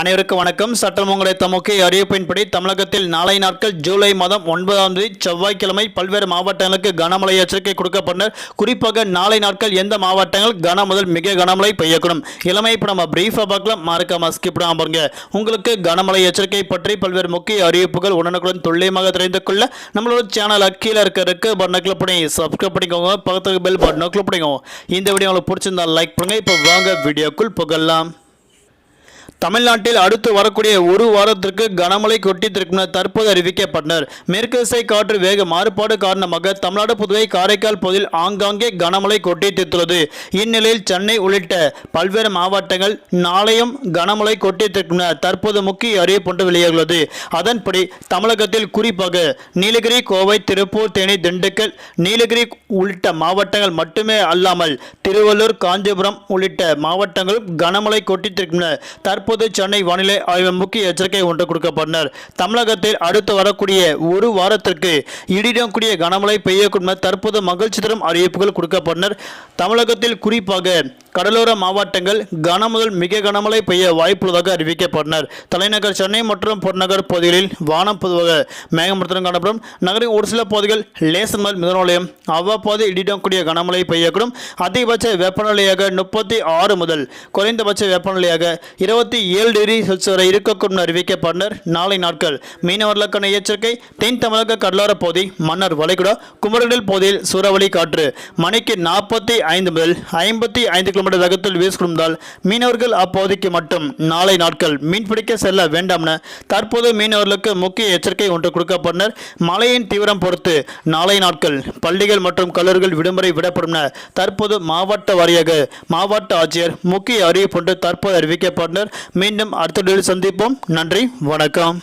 அனைவருக்கும் வணக்கம். சட்டமங்களை தமக்கு அறிவிப்பின்படி தமிழகத்தில் நாளை நாட்கள் ஜூலை மாதம் ஒன்பதாம் தேதி செவ்வாய்க்கிழமை பல்வேறு மாவட்டங்களுக்கு கனமழை எச்சரிக்கை கொடுக்கப்பட்டனர். குறிப்பாக நாளை நாட்கள் எந்த மாவட்டங்கள் கன முதல் மிக கனமழை பெய்யக்கூடும். இளமை இப்போ நம்ம பிரீஃபாக பார்க்கலாம். மறக்காம ஸ்கிப் பாருங்க. உங்களுக்கு கனமழை எச்சரிக்கை பற்றி பல்வேறு முக்கிய அறிவிப்புகள் உடனுக்குடன் துல்லியமாக தெரிந்து கொள்ள நம்மளோட சேனல் கீழே இருக்க இருக்கு பட்டனை கிளிக் பண்ணி சப்ஸ்கிரைப் பண்ணிக்கோங்க. பக்கத்துக்கு பெல் பட்டனை கிளிக் பண்ணிக்கோங்க. இந்த வீடியோ உங்களுக்கு பிடிச்சிருந்தா லைக் பண்ணுங்க. இப்போ வாங்க வீடியோக்குள் புகழலாம் தமிழ்நாட்டில் அடுத்து வரக்கூடிய ஒரு வாரத்திற்கு கனமழை கொட்டித்திருக்கும் தற்போது அறிவிக்கப்பட்டனர். மேற்கு திசை காற்று வேக மாறுபாடு காரணமாக தமிழ்நாடு புதுவை காரைக்கால் பகுதியில் ஆங்காங்கே கனமழை கொட்டித்திருக்கிறது. இந்நிலையில் சென்னை உள்ளிட்ட பல்வேறு மாவட்டங்கள் நாளையும் கனமழை கொட்டித்திருக்கும் தற்போது முக்கிய அறிவிப்பு ஒன்று வெளியாகியுள்ளது. அதன்படி தமிழகத்தில் குறிப்பாக நீலகிரி கோவை திருப்பூர் தேனி திண்டுக்கல் நீலகிரி உள்ளிட்ட மாவட்டங்கள் மட்டுமே அல்லாமல் திருவள்ளூர் காஞ்சிபுரம் உள்ளிட்ட மாவட்டங்களும் கனமழை கொட்டித்திருக்கும் தற்போது சென்னை வானிலை ஆய்வு முக்கிய எச்சரிக்கை ஒன்று கொடுக்கப்பட்டனர். தமிழகத்தில் அடுத்து வரக்கூடிய ஒரு வாரத்திற்கு இடியுடன் கூடிய கனமழை பெய்யக்கூடிய தற்போது மகிழ்ச்சி தரும் அறிவிப்புகள் கொடுக்கப்பட்டனர். தமிழகத்தில் குறிப்பாக கடலோர மாவட்டங்கள் கன முதல் மிக கனமழை பெய்ய வாய்ப்புள்ளதாக அறிவிக்கப்பட்டனர். தலைநகர் சென்னை மற்றும் புறநகர் பகுதிகளில் வானம் பொதுவாக மேகமூட்டத்துடன் காணப்படும். நகரின் ஒரு சில பகுதிகள் லேசர் முதல் மிதநிலையம் அவ்வப்போது இடிடக்கூடிய கனமழை பெய்யக்கூடும். அதிகபட்ச வெப்பநிலையாக முப்பத்தி ஆறு முதல் குறைந்தபட்ச வெப்பநிலையாக இருபத்தி ஏழு டிகிரி செல்சியஸ் வரை இருக்கக்கூடும் அறிவிக்கப்பட்டனர். நாளை நாட்கள் மீனவர்களுக்கான எச்சரிக்கை. தென் தமிழக கடலோர பகுதி மன்னர் வளைகுடா குமரடல் பகுதியில் சூறாவளி காற்று மணிக்கு நாற்பத்தி ஐந்து முதல் ஐம்பத்தி ஐந்து கிலோமீட்டர் வேகத்தில் வீசுகிறதால் மீனவர்கள் அப்பகுதிக்கு மட்டும் நாளை நாட்கள் மீன்பிடிக்க செல்ல வேண்டாம் என தற்போது மீனவர்களுக்கு முக்கிய எச்சரிக்கை ஒன்று கொடுக்கப்பட்டனர். மழையின் தீவிரம் பொறுத்து நாளை நாட்கள் பள்ளிகள் மற்றும் கல்லூரிகள் விடுமுறை விடப்படும் என தற்போது மாவட்ட வாரியாக மாவட்ட ஆட்சியர் முக்கிய அறிவிப்பு ஒன்று தற்போது அறிவிக்கப்பட்டனர். மீண்டும் அடுத்த சந்திப்போம். நன்றி. வணக்கம்.